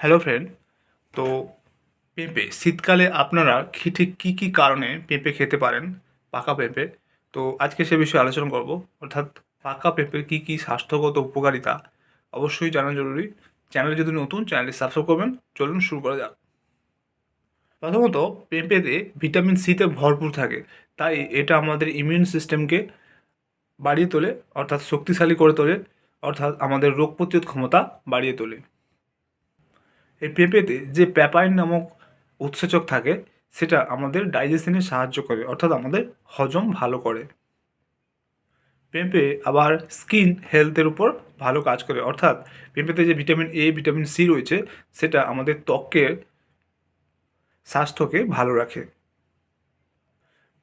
Hello friend, তো পেঁপে, শীতকালে আপনারা ঠিক কী কী কারণে পেঁপে খেতে পারেন? পাকা পেঁপে। তো আজকে সে বিষয়ে আলোচনা করব। অর্থাৎ পাকা পেঁপের কী কী স্বাস্থ্যগত উপকারিতা অবশ্যই জানা জরুরি। চ্যানেল যদি নতুন, চ্যানেলটি সাবস্ক্রাইব করবেন। চলুন শুরু করা যাক। প্রথমত, পেঁপেতে ভিটামিন সিতে ভরপুর থাকে। তাই এটা আমাদের ইমিউন সিস্টেমকে বাড়িয়ে তোলে, অর্থাৎ শক্তিশালী করে তোলে, অর্থাৎ আমাদের রোগ প্রতিরোধ ক্ষমতা বাড়িয়ে তোলে। এই পেঁপেতে যে প্যাপাইন নামক উৎসেচক থাকে, সেটা আমাদের ডাইজেশনে সাহায্য করে, অর্থাৎ আমাদের হজম ভালো করে। পেঁপে আবার স্কিন হেলথের উপর ভালো কাজ করে, অর্থাৎ পেঁপেতে যে ভিটামিন এ ভিটামিন সি রয়েছে, সেটা আমাদের ত্বকের স্বাস্থ্যকে ভালো রাখে।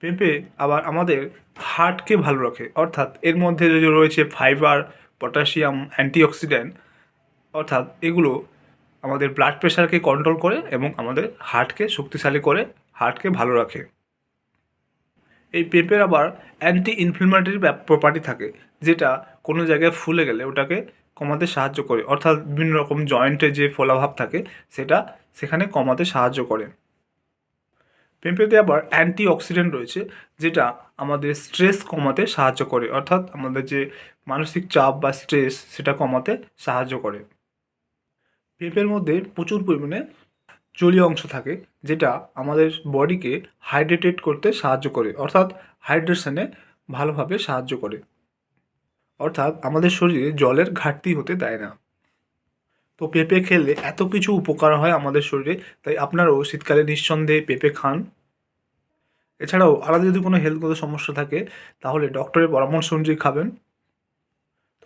পেঁপে আবার আমাদের হার্টকে ভালো রাখে, অর্থাৎ এর মধ্যে রয়েছে ফাইবার পটাশিয়াম অ্যান্টিঅক্সিডেন্ট অর্থাৎ এগুলো আমাদের ব্লাড প্রেশারকে কন্ট্রোল করে এবং আমাদের হার্টকে শক্তিশালী করে হার্টকে ভালো রাখে। এই পেঁপের আবার অ্যান্টি ইনফ্লেমেটরি প্রপার্টি থাকে, যেটা কোনো জায়গায় ফুলে গেলে ওটাকে কমাতে সাহায্য করে। অর্থাৎ বিভিন্ন রকম জয়েন্টে যে ফোলাভাব থাকে, সেটা সেখানে কমাতে সাহায্য করে। পেঁপেতে আবার অ্যান্টি অক্সিডেন্ট রয়েছে, যেটা আমাদের স্ট্রেস কমাতে সাহায্য করে। অর্থাৎ আমাদের যে মানসিক চাপ বা স্ট্রেস সেটা কমাতে সাহায্য করে। পেঁপের মধ্যে প্রচুর পরিমাণে জলীয় অংশ থাকে, যেটা আমাদের বডিকে হাইড্রেটেড করতে সাহায্য করে, অর্থাৎ হাইড্রেশনে ভালোভাবে সাহায্য করে। অর্থাৎ আমাদের শরীরে জলের ঘাটতি হতে দেয় না। তো পেঁপে খেলে এত কিছু উপকার হয় আমাদের শরীরে, তাই আপনারাও শীতকালে নিঃসন্দেহে পেঁপে খান। এছাড়াও আলাদা যদি কোনো হেলথগত সমস্যা থাকে, তাহলে ডক্টরের পরামর্শ অনুযায়ী খাবেন।